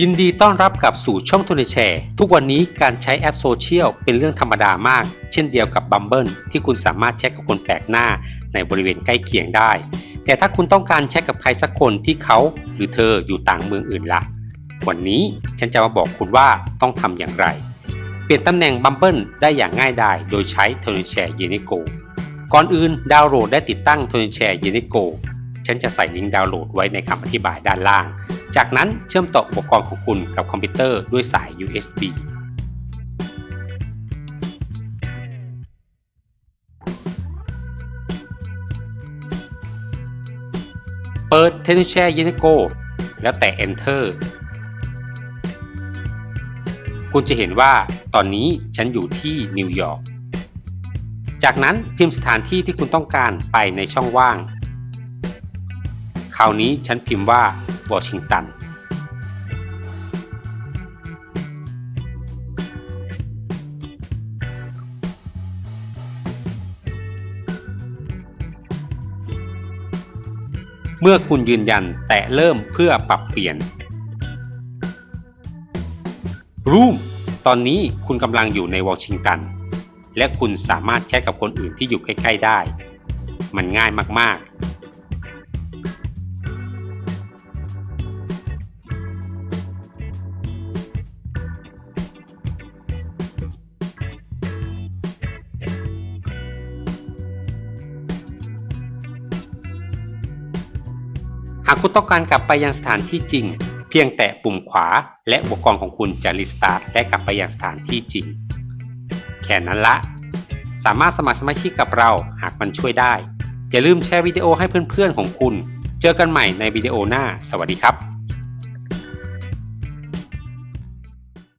ยินดีต้อนรับกลับสู่ช่องทุนแชร์ ทุกวันนี้การใช้แอปโซเชียลเป็นเรื่องธรรมดามาก เช่นเดียวกับ Bumble ที่คุณสามารถแชทกับคนแปลกหน้าในบริเวณใกล้เคียงได้ แต่ถ้าคุณต้องการแชทกับใครสักคนที่เขาหรือเธออยู่ต่างเมืองอื่นละ่ะ วันนี้ฉันจะมาบอกคุณว่าต้องทำอย่างไร เปลี่ยนตำแหน่ง Bumble ได้อย่างง่ายดายโดยใช้ t o n i Share y e n i g o ก่อนอื่นดาวน์โหลดและติดตั้ง t o n i Share y e n i g o ฉันจะใส่ลิงก์ดาวน์โหลดไว้ในคำอธิบายด้านล่าง จากนั้นเชื่อมต่ออุปกรณ์ของคุณกับคอมพิวเตอร์ด้วยสาย USB เปิด t e n s h a r e y e n i g o แล้วแตะ Enter คุณจะเห็นว่าตอนนี้ฉันอยู่ที่นิวยอร์ก จากนั้นพิมพ์สถานที่ที่คุณต้องการไปในช่องว่าง คราวนี้ฉันพิมพ์ว่า วอชิงตันเมื่อคุณยืนยันแตะเริ่มเพื่อปรับเปลี่ยนรูมตอนนี้คุณกำลังอยู่ในวอชิงตัน และคุณสามารถแชทกับคนอื่นที่อยู่ใกล้ ๆ ได้ มันง่ายมาก หากคุณต้องการกลับไปยังสถานที่จริง เพียงแตะปุ่มขวา และอุปกรณ์ของคุณจะรีสตาร์ทและกลับไปยังสถานที่จริง แค่นั้นละ สามารถสมัครสมาชิกกับเราหากมันช่วยได้ อย่าลืมแชร์วิดีโอให้เพื่อนๆของคุณ เจอกันใหม่ในวิดีโอหน้า สวัสดีครับ